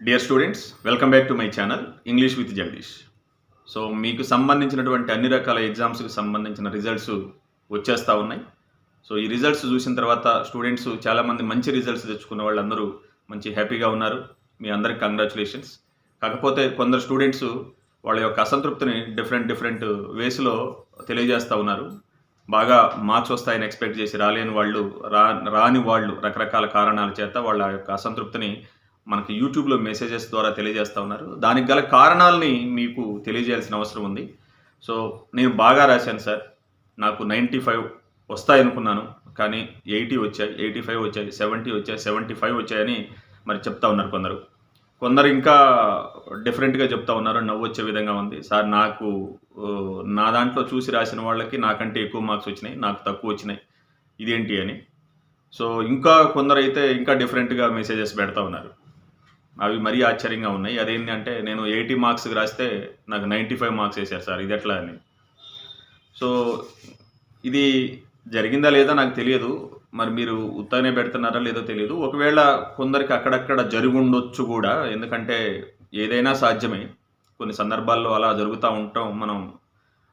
Dear students welcome back to my channel English with Jagadish so మీకు సంబంధించినటువంటి అన్ని రకాల ఎగ్జామ్స్కి సంబంధించిన రిజల్ట్స్ వచ్చేస్తూ ఉన్నాయి. సో ఈ రిజల్ట్స్ చూసిన తర్వాత స్టూడెంట్స్ చాలామంది మంచి రిజల్ట్స్ తెచ్చుకున్న వాళ్ళందరూ మంచి హ్యాపీగా ఉన్నారు. మీ అందరికి కంగ్రాచులేషన్స్ కాకపోతే కొందరు స్టూడెంట్స్ వాళ్ళ యొక్క అసంతృప్తిని డిఫరెంట్ డిఫరెంట్ వేస్లో తెలియజేస్తూ ఉన్నారు. బాగా మార్క్స్ వస్తాయని ఎక్స్పెక్ట్ చేసి రాలేని వాళ్ళు రా రాని వాళ్ళు రకరకాల కారణాల చేత వాళ్ళ యొక్క అసంతృప్తిని మనకి యూట్యూబ్లో మెసేజెస్ ద్వారా తెలియజేస్తూ ఉన్నారు. దానికి గల కారణాలని మీకు తెలియజేయాల్సిన అవసరం ఉంది. సో నేను బాగా రాశాను సార్. నాకు నైంటీ ఫైవ్ వస్తాయనుకున్నాను కానీ ఎయిటీ వచ్చాయి ఎయిటీ ఫైవ్ వచ్చాయి సెవెంటీ వచ్చాయి సెవెంటీ ఫైవ్ వచ్చాయని మరి చెప్తా ఉన్నారు కొందరు. కొందరు ఇంకా డిఫరెంట్గా చెప్తా ఉన్నారు. నవ్వు వచ్చే విధంగా ఉంది. సార్ నాకు నా దాంట్లో చూసి రాసిన వాళ్ళకి నాకంటే ఎక్కువ మార్క్స్ వచ్చినాయి. నాకు తక్కువ వచ్చినాయి. ఇదేంటి అని. సో ఇంకా కొందరు అయితే ఇంకా డిఫరెంట్గా మెసేజెస్ పెడతా ఉన్నారు. అవి మరీ ఆశ్చర్యంగా ఉన్నాయి. అదేంటి అంటే నేను ఎయిటీ మార్క్స్కి రాస్తే నాకు నైంటీ ఫైవ్ మార్క్స్ వేశారు సార్. ఇది ఎట్లా అని. సో ఇది జరిగిందా లేదా నాకు తెలియదు. మరి మీరు ఉత్తగానే పెడుతున్నారా లేదో తెలియదు. ఒకవేళ కొందరికి అక్కడక్కడ జరుగుండొచ్చు కూడా. ఎందుకంటే ఏదైనా సాధ్యమే. కొన్ని సందర్భాల్లో అలా జరుగుతూ ఉంటాం. మనం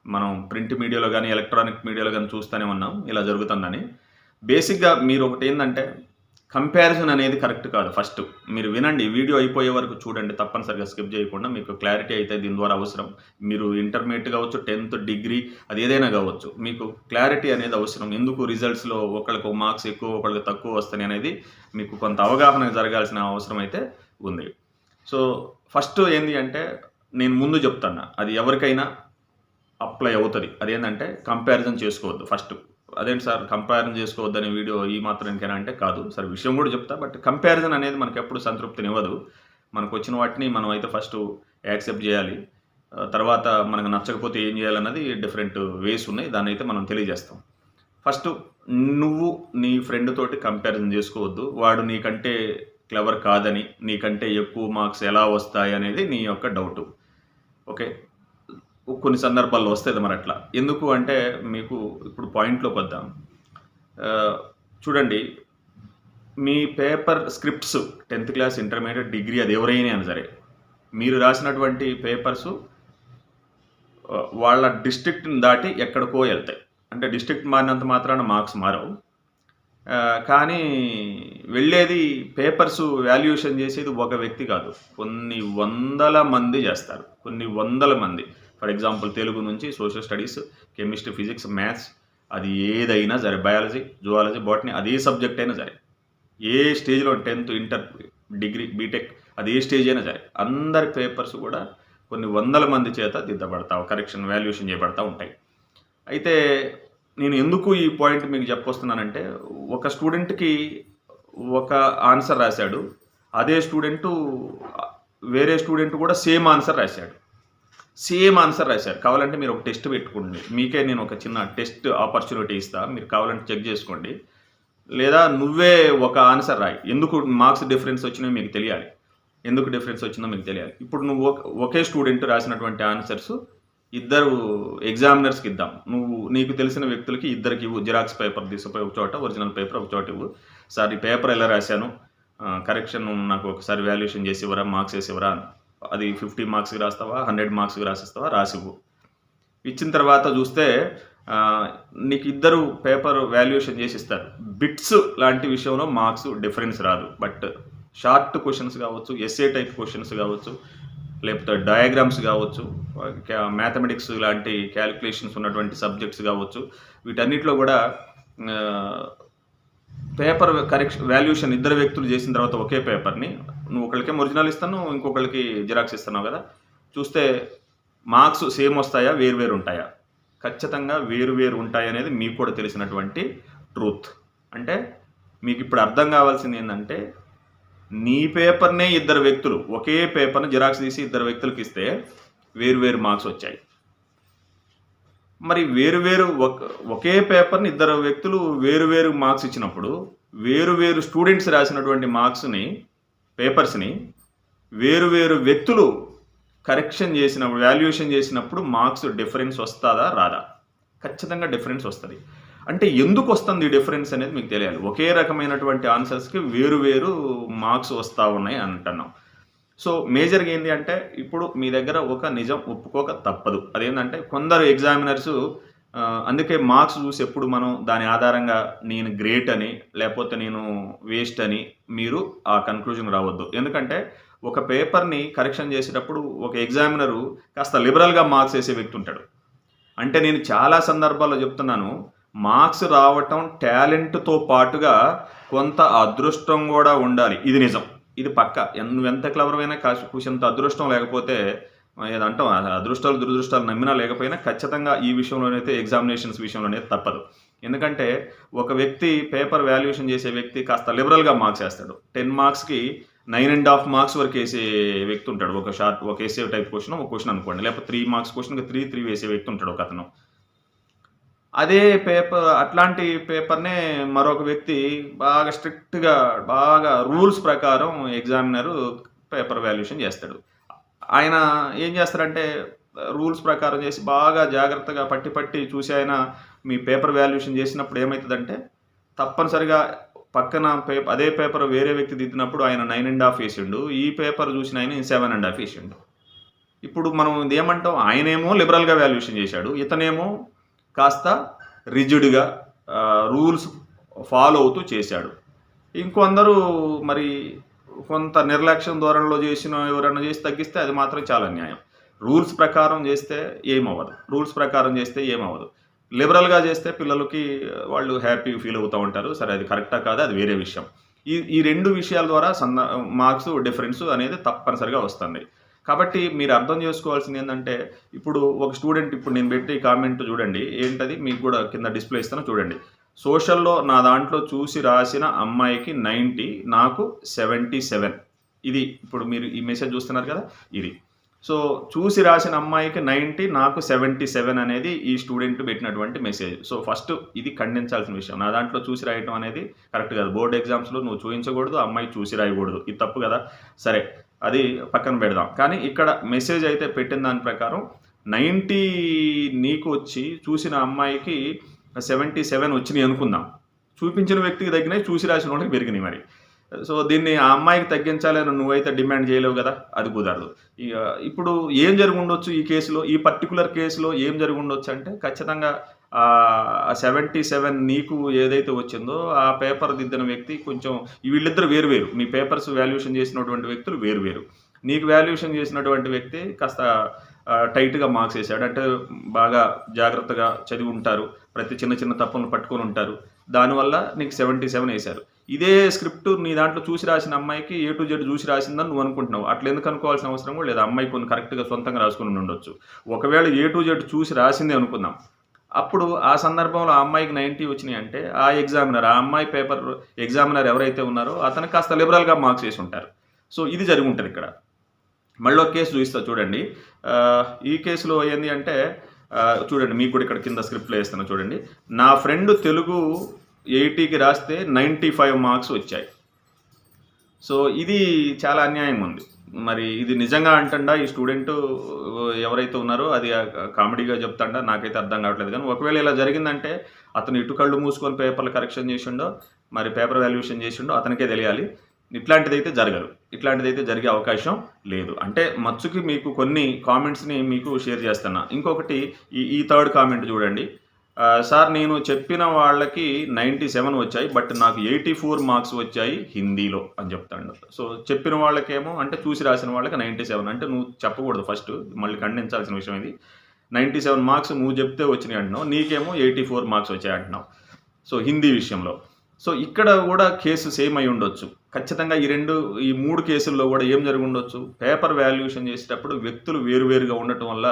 మనం ప్రింట్ మీడియాలో కానీ ఎలక్ట్రానిక్ మీడియాలో కానీ చూస్తూనే ఉన్నాం. ఇలా జరుగుతుందని. బేసిక్గా మీరు ఒకటి ఏంటంటే కంపారిజన్ అనేది కరెక్ట్ కాదు. ఫస్ట్ మీరు వినండి వీడియో అయిపోయే వరకు చూడండి తప్పనిసరిగా స్కిప్ చేయకుండా మీకు క్లారిటీ అయితే దీని ద్వారా అవసరం. మీరు ఇంటర్మీడియట్ కావచ్చు టెన్త్ డిగ్రీ అది ఏదైనా కావచ్చు మీకు క్లారిటీ అనేది అవసరం. ఎందుకు రిజల్ట్స్లో ఒకళ్ళకు మార్క్స్ ఎక్కువ ఒకళ్ళకి తక్కువ వస్తాయి అనేది మీకు కొంత అవగాహన జరగాల్సిన అవసరం అయితే ఉంది. సో ఫస్ట్ ఏంటి అంటే నేను ముందు చెప్తాను అది ఎవరికైనా అప్లై అవుతుంది. అదేంటంటే కంపారిజన్ చేసుకోవద్దు ఫస్ట్ అదేంటి సార్ కంపారిజన్ చేసుకోవద్దని వీడియో ఈ మాత్రానికైనా అంటే కాదు. సార్ విషయం కూడా చెప్తా బట్ కంపారిజన్ అనేది మనకు ఎప్పుడు సంతృప్తినివ్వదు మనకు వచ్చిన వాటిని మనం అయితే ఫస్ట్ యాక్సెప్ట్ చేయాలి. తర్వాత మనకు నచ్చకపోతే ఏం చేయాలన్నది డిఫరెంట్ వేస్ ఉన్నాయి. దాన్ని అయితే మనం తెలియజేస్తాం. ఫస్ట్ నువ్వు నీ ఫ్రెండ్ తోటి కంపారిజన్ చేసుకోవద్దు. వాడు నీకంటే క్లవర్ కాదని నీకంటే ఎక్కువ మార్క్స్ ఎలా వస్తాయి అనేది నీ యొక్క డౌట్ ఓకే కొన్ని సందర్భాల్లో వస్తుంది మరి అట్లా ఎందుకు అంటే మీకు ఇప్పుడు పాయింట్లోకి వద్దాం. చూడండి మీ paper scripts tenth class intermediate degree అది ఎవరైనా సరే మీరు రాసినటువంటి పేపర్స్ వాళ్ళ డిస్ట్రిక్ట్ని దాటి ఎక్కడికో వెళ్తాయి. అంటే డిస్ట్రిక్ట్ మారినంత మాత్రాన మార్క్స్ మారవు. కానీ వెళ్ళేది పేపర్స్ వాల్యుయేషన్ చేసేది ఒక వ్యక్తి కాదు. కొన్ని వందల మంది చేస్తారు. కొన్ని వందల మంది. ఫర్ ఎగ్జాంపుల్ తెలుగు నుంచి social studies chemistry physics maths అది ఏదైనా సరే బయాలజీ జువాలజీ బాటనీ అదే సబ్జెక్ట్ అయినా సరే ఏ స్టేజ్లో టెన్త్ ఇంటర్ డిగ్రీ బీటెక్ అది ఏ స్టేజ్ అయినా సరే అందరి పేపర్స్ కూడా కొన్ని వందల మంది చేత దిద్దబడతా కరెక్షన్ వాల్యుయేషన్ చేయబడతా ఉంటాయి. అయితే నేను ఎందుకు ఈ పాయింట్ మీకు చెప్పొస్తున్నానంటే ఒక స్టూడెంట్కి ఒక ఆన్సర్ రాశాడు అదే స్టూడెంటు వేరే స్టూడెంట్ కూడా సేమ్ ఆన్సర్ రాశాడు. సేమ్ ఆన్సర్ రాశారు. కావాలంటే మీరు ఒక టెస్ట్ పెట్టుకోండి. మీకే నేను ఒక చిన్న టెస్ట్ ఆపర్చునిటీ ఇస్తా. మీరు కావాలంటే చెక్ చేసుకోండి. లేదా నువ్వే ఒక ఆన్సర్ రాయి. ఎందుకు మార్క్స్ డిఫరెన్స్ వచ్చినాయో మీకు తెలియాలి. ఎందుకు డిఫరెన్స్ వచ్చిందో మీకు తెలియాలి. ఇప్పుడు నువ్వు ఒకే స్టూడెంట్ రాసినటువంటి ఆన్సర్స్ ఇద్దరు ఎగ్జామినర్స్కి ఇద్దాం. నువ్వు నీకు తెలిసిన వ్యక్తులకి ఇద్దరికి ఇవ్వు. జిరాక్స్ పేపర్ తీసుకుపోయి ఒక చోట ఒరిజినల్ పేపర్ ఒక చోట ఇవ్వు. సార్ ఈ పేపర్ ఎలా రాశాను? కరెక్షన్ నాకు ఒకసారి వాల్యుయేషన్ చేసి ఇవ్వరా? మార్క్స్ వేసి ఇవ్వరా? అని అది ఫిఫ్టీ మార్క్స్కి రాస్తావా హండ్రెడ్ మార్క్స్కి రాసిస్తావా రాసివ్వు. ఇచ్చిన తర్వాత చూస్తే నీకు ఇద్దరు పేపర్ వాల్యుయేషన్ చేసి ఇస్తారు. బిట్స్ లాంటి విషయంలో మార్క్స్ డిఫరెన్స్ రాదు. బట్ షార్ట్ క్వశ్చన్స్ కావచ్చు ఎస్ఏ టైప్ క్వశ్చన్స్ కావచ్చు లేకపోతే డయాగ్రామ్స్ కావచ్చు మ్యాథమెటిక్స్ లాంటి క్యాలిక్యులేషన్స్ ఉన్నటువంటి సబ్జెక్ట్స్ కావచ్చు వీటన్నిటిలో కూడా పేపర్ కరెక్షన్ వాల్యూషన్ ఇద్దరు వ్యక్తులు చేసిన తర్వాత ఒకే పేపర్ని. నువ్వు ఒకళ్ళకి ఒరిజినల్ ఇస్తాను ఇంకొకళ్ళకి జిరాక్స్ ఇస్తున్నావు కదా. చూస్తే మార్క్స్ సేమ్ వస్తాయా వేరు వేరు ఉంటాయా? ఖచ్చితంగా వేరు వేరు ఉంటాయి అనేది మీకు కూడా తెలిసినటువంటి ట్రూత్. అంటే మీకు ఇప్పుడు అర్థం కావాల్సింది ఏంటంటే నీ పేపర్నే ఇద్దరు వ్యక్తులు ఒకే పేపర్ని జిరాక్స్ తీసి ఇద్దరు వ్యక్తులకి ఇస్తే వేరు వేరు మార్క్స్ వచ్చాయి. మరి వేరు వేరు ఒక ఒకే పేపర్ని ఇద్దరు వ్యక్తులు వేరు వేరు మార్క్స్ ఇచ్చినప్పుడు వేరు వేరు స్టూడెంట్స్ రాసినటువంటి మార్క్స్ని పేపర్స్ని వేరు వేరు వ్యక్తులు కరెక్షన్ చేసినప్పుడు వాల్యుయేషన్ చేసినప్పుడు మార్క్స్ డిఫరెన్స్ వస్తుందా రాదా? ఖచ్చితంగా డిఫరెన్స్ వస్తుంది. అంటే ఎందుకు వస్తుంది ఈ డిఫరెన్స్ అనేది మీకు తెలియాలి. ఒకే రకమైనటువంటి ఆన్సర్స్కి వేరు వేరు మార్క్స్ వస్తూ ఉన్నాయి అంటున్నాం. సో మేజర్గా ఏంటి అంటే ఇప్పుడు మీ దగ్గర ఒక నిజం ఒప్పుకోక తప్పదు. అదేంటంటే కొందరు ఎగ్జామినర్స్ అందుకే మార్క్స్ చూసి ఎప్పుడు మనం దాని ఆధారంగా నేను గ్రేట్ అని లేకపోతే నేను వేస్ట్ అని మీరు ఆ కన్క్లూజన్ రావద్దు. ఎందుకంటే ఒక పేపర్ని కరెక్షన్ చేసేటప్పుడు ఒక ఎగ్జామినరు కాస్త లిబరల్గా మార్క్స్ వేసే వ్యక్తి ఉంటాడు. అంటే నేను చాలా సందర్భాల్లో చెప్తున్నాను మార్క్స్ రావటం టాలెంట్తో పాటుగా కొంత అదృష్టం కూడా ఉండాలి. ఇది నిజం. ఇది పక్క. ఎన్- నువ్వు ఎంత క్లవర్ కాసి అదృష్టం లేకపోతే ఏదంటాం అదృష్టాలు దురదృష్టాలు నమ్మినా లేకపోయినా ఖచ్చితంగా ఈ విషయంలోనైతే ఎగ్జామినేషన్స్ విషయంలోనైతే తప్పదు. ఎందుకంటే ఒక వ్యక్తి పేపర్ వాల్యుయేషన్ చేసే వ్యక్తి కాస్త లిబరల్గా మార్క్స్ వేస్తాడు. టెన్ మార్క్స్కి నైన్ అండ్ హాఫ్ మార్క్స్ వరకు వేసే వ్యక్తి ఉంటాడు. ఒక షార్ట్ ఒక వేసే టైప్ క్వశ్చన్ ఒక క్వశ్చన్ అనుకోండి. లేకపోతే త్రీ మార్క్స్ క్వశ్చన్కి త్రీ త్రీ వేసే వ్యక్తి ఉంటాడు ఒక అతను. అదే పేపర్ అట్లాంటి పేపర్నే మరొక వ్యక్తి బాగా స్ట్రిక్ట్గా బాగా రూల్స్ ప్రకారం ఎగ్జామినరు పేపర్ వాల్యుయేషన్ చేస్తాడు. ఆయన ఏం చేస్తారంటే రూల్స్ ప్రకారం చేసి బాగా జాగ్రత్తగా పట్టి పట్టి చూసి ఆయన మీ పేపర్ వాల్యుయేషన్ చేసినప్పుడు ఏమవుతుందంటే తప్పనిసరిగా పక్కన పేపర్ అదే పేపర్ వేరే వ్యక్తి దిద్దినప్పుడు ఆయన నైన్ అండ్ హాఫ్ వేసిండు ఈ పేపర్ చూసిన ఆయన సెవెన్ అండ్ హాఫ్ వేసిండు. ఇప్పుడు మనం ఇదేమంటాం ఏమంటాం ఆయనేమో లిబరల్గా వాల్యుయేషన్ చేశాడు ఇతనేమో కాస్త రిజిడ్గా రూల్స్ ఫాలో అవుతూ చేశాడు. ఇంకొందరు మరి కొంత నిర్లక్ష్యం ధోరణిలో చేసిన ఎవరైనా చేసి తగ్గిస్తే అది మాత్రం చాలా న్యాయం. రూల్స్ ప్రకారం చేస్తే ఏమవ్వదు. రూల్స్ ప్రకారం చేస్తే ఏమవ్వదు. లిబరల్గా చేస్తే పిల్లలకి వాళ్ళు హ్యాపీ ఫీల్ అవుతూ ఉంటారు. సరే అది కరెక్టా కాదా? అది వేరే విషయం. ఈ ఈ రెండు విషయాల ద్వారా సంద మార్క్స్ డిఫరెన్స్ అనేది తప్పనిసరిగా వస్తుంది. కాబట్టి మీరు అర్థం చేసుకోవాల్సింది ఏంటంటే ఇప్పుడు ఒక స్టూడెంట్ ఇప్పుడు నేను పెట్టి కామెంట్ చూడండి ఏంటది? మీకు కూడా కింద డిస్ప్లే ఇస్తాను చూడండి. సోషల్లో నా దాంట్లో చూసి రాసిన అమ్మాయికి నైంటీ నాకు సెవెంటీ సెవెన్. ఇది ఇప్పుడు మీరు ఈ మెసేజ్ చూస్తున్నారు కదా ఇది. సో చూసి రాసిన అమ్మాయికి నైంటీ నాకు సెవెంటీ సెవెన్ అనేది ఈ స్టూడెంట్ పెట్టినటువంటి మెసేజ్. సో ఫస్ట్ ఇది ఖండించాల్సిన విషయం. నా దాంట్లో చూసి రాయటం అనేది కరెక్ట్ కాదు. బోర్డ్ ఎగ్జామ్స్లో నువ్వు చూపించకూడదు అమ్మాయి చూసి రాయకూడదు. ఇది తప్పు కదా? సరే. అది పక్కన పెడదాం. కానీ ఇక్కడ మెసేజ్ అయితే పెట్టిన దాని ప్రకారం నైంటీ నీకు వచ్చి చూసిన అమ్మాయికి సెవెంటీ సెవెన్ వచ్చినాయి అనుకుందాం. చూపించిన వ్యక్తికి తగ్గినాయి చూసి రాసిన వాళ్ళకి పెరిగినాయి మరి. సో దీన్ని ఆ అమ్మాయికి తగ్గించాలని నువ్వైతే డిమాండ్ చేయలేవు కదా అది కుదరదు. ఇక ఇప్పుడు ఏం జరిగి ఉండొచ్చు ఈ కేసులో ఈ పర్టికులర్ కేసులో ఏం జరిగి ఉండొచ్చు అంటే ఖచ్చితంగా సెవెంటీ సెవెన్ నీకు ఏదైతే వచ్చిందో ఆ పేపర్ దిద్దిన వ్యక్తి కొంచెం వీళ్ళిద్దరు వేరు వేరు మీ పేపర్స్ వాల్యుయేషన్ చేసినటువంటి వ్యక్తులు వేరు వేరు నీకు వాల్యుయేషన్ చేసినటువంటి వ్యక్తి కాస్త టైట్గా మార్క్స్ వేసాడు. అంటే బాగా జాగ్రత్తగా చదివి ఉంటారు. ప్రతి చిన్న చిన్న తప్పులను పట్టుకొని ఉంటారు. దానివల్ల నీకు సెవెంటీ సెవెన్ వేశారు. ఇదే స్క్రిప్ట్ నీ దాంట్లో చూసి రాసిన అమ్మాయికి ఏ టు జెడ్ చూసి రాసిందని నువ్వు అనుకుంటున్నావు. అట్లా ఎందుకు అనుకోవాల్సిన అవసరం కూడా లేదు. అమ్మాయి కొన్ని కరెక్ట్గా సొంతంగా రాసుకుని ఉండొచ్చు. ఒకవేళ ఏ టు జెడ్ చూసి రాసింది అనుకుందాం. అప్పుడు ఆ సందర్భంలో ఆ అమ్మాయికి నైంటీ వచ్చినాయి అంటే ఆ ఎగ్జామినర్ ఆ అమ్మాయి పేపర్ ఎగ్జామినర్ ఎవరైతే ఉన్నారో అతను కాస్త లిబరల్గా మార్క్స్ వేసి ఉంటారు. సో ఇది జరిగి ఉంటుంది ఇక్కడ. మళ్ళీ ఒక కేసు చూపిస్తా చూడండి. ఈ కేసులో ఏంది అంటే చూడండి మీకు కూడా ఇక్కడ కింద స్క్రిప్ట్లో వేస్తాను చూడండి. నా ఫ్రెండ్ తెలుగు ఎయిటీకి రాస్తే నైంటీ ఫైవ్ మార్క్స్ వచ్చాయి. సో ఇది చాలా అన్యాయం ఉంది. మరి ఇది నిజంగా అంటుండా ఈ స్టూడెంట్ ఎవరైతే ఉన్నారో అది కామెడీగా చెప్తాడా? నాకైతే అర్థం కావట్లేదు. కానీ ఒకవేళ ఇలా జరిగిందంటే అతను ఇటు కళ్ళు మూసుకొని పేపర్లు కరెక్షన్ చేసిండో మరి పేపర్ వాల్యుయేషన్ చేసిండో అతనికే తెలియాలి. ఇట్లాంటిదైతే జరగదు. ఇట్లాంటిదైతే జరిగే అవకాశం లేదు. అంటే మచ్చుకి మీకు కొన్ని కామెంట్స్ని మీకు షేర్ చేస్తున్నా. ఇంకొకటి ఈ ఈ థర్డ్ కామెంట్ చూడండి. సార్ నేను చెప్పిన వాళ్ళకి నైంటీ సెవెన్ వచ్చాయి బట్ నాకు ఎయిటీ ఫోర్ మార్క్స్ వచ్చాయి హిందీలో అని చెప్తాడు. సో చెప్పిన వాళ్ళకేమో అంటే చూసి రాసిన వాళ్ళకి నైంటీ సెవెన్. అంటే నువ్వు చెప్పకూడదు ఫస్ట్ మళ్ళీ ఖండించాల్సిన విషయం ఇది. నైంటీ సెవెన్ మార్క్స్ నువ్వు చెప్తే వచ్చినాయి అంటున్నావు నీకేమో ఎయిటీ ఫోర్ మార్క్స్ వచ్చాయి అంటున్నావు. సో హిందీ విషయంలో. సో ఇక్కడ కూడా కేసు సేమ్ అయి ఉండొచ్చు. ఖచ్చితంగా ఈ రెండు ఈ మూడు కేసుల్లో కూడా ఏం జరిగి ఉండొచ్చు? పేపర్ వాల్యుయేషన్ చేసేటప్పుడు వ్యక్తులు వేరువేరుగా ఉండటం వల్ల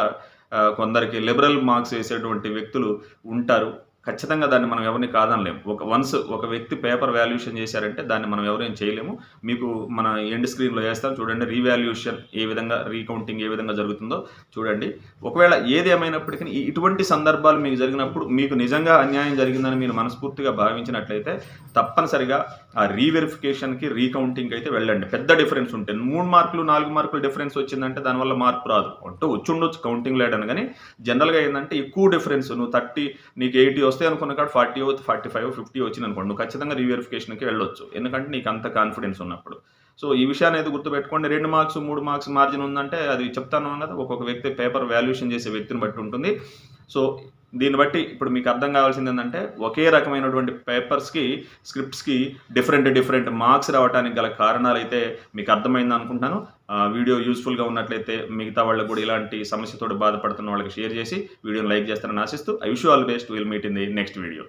కొందరికి లిబరల్ మార్క్స్ వేసేటువంటి వ్యక్తులు ఉంటారు. ఖచ్చితంగా దాన్ని మనం ఎవరిని కాదనలేము. ఒక వన్స్ ఒక వ్యక్తి పేపర్ వాల్యుయేషన్ చేశారంటే దాన్ని మనం ఎవరేం చేయలేము. మీకు మన ఎండ్ స్క్రీన్లో వేస్తాం. చూడండి రీవాల్యుయేషన్ ఏ విధంగా రీకౌంటింగ్ ఏ విధంగా జరుగుతుందో చూడండి. ఒకవేళ ఏది ఏమైనప్పటికీ ఇటువంటి సందర్భాలు మీకు జరిగినప్పుడు మీకు నిజంగా అన్యాయం జరిగిందని మీరు మనస్ఫూర్తిగా భావించినట్లయితే తప్పనిసరిగా ఆ రీవెరిఫికేషన్కి రీకౌంటింగ్కి అయితే వెళ్ళండి. పెద్ద డిఫరెన్స్ ఉంటుంది. మూడు మార్కులు నాలుగు మార్కులు డిఫరెన్స్ వచ్చిందంటే దానివల్ల మార్పు రాదు. అంటే వచ్చి ఉండొచ్చు కౌంటింగ్ లేడని కానీ జనరల్గా ఏంటంటే ఎక్కువ డిఫరెన్స్ నువ్వు థర్టీ నీకు ఎయిటీ వస్తే అనుకున్న కాడ ఫార్టీ ఫార్టీ ఫైవ్ ఫిఫ్టీ వచ్చింది అనుకోండి. నువ్వు ఖచ్చితంగా రీవెరిఫికేషన్కి వెళ్ళొచ్చు. ఎందుకంటే నీకు అంత కాన్ఫిడెన్స్ ఉన్నప్పుడు. సో ఈ విషయాన్ని అయితే గుర్తుపెట్టుకోండి. రెండు మార్క్స్ మూడు మార్క్స్ మార్జిన్ ఉందంటే అది చెప్తాను కదా ఒక్కొక్క వ్యక్తి పేపర్ వాల్యుయేషన్ చేసే వ్యక్తిని బట్టి ఉంటుంది. సో దీన్ని బట్టి ఇప్పుడు మీకు అర్థం కావాల్సింది ఏంటంటే ఒకే రకమైనటువంటి పేపర్స్కి స్క్రిప్ట్స్కి డిఫరెంట్ డిఫరెంట్ మార్క్స్ రావడానికి గల కారణాలు అయితే మీకు అర్థమైంది అనుకుంటాను. ఆ, వీడియో యూస్ఫుల్గా ఉన్నట్లయితే మిగతా వాళ్ళకు కూడా ఇలాంటి సమస్యతో బాధపడుతున్న వాళ్ళకి షేర్ చేసి వీడియోని లైక్ చేస్తారని ఆశిస్తూ I wish all best will meet in the next video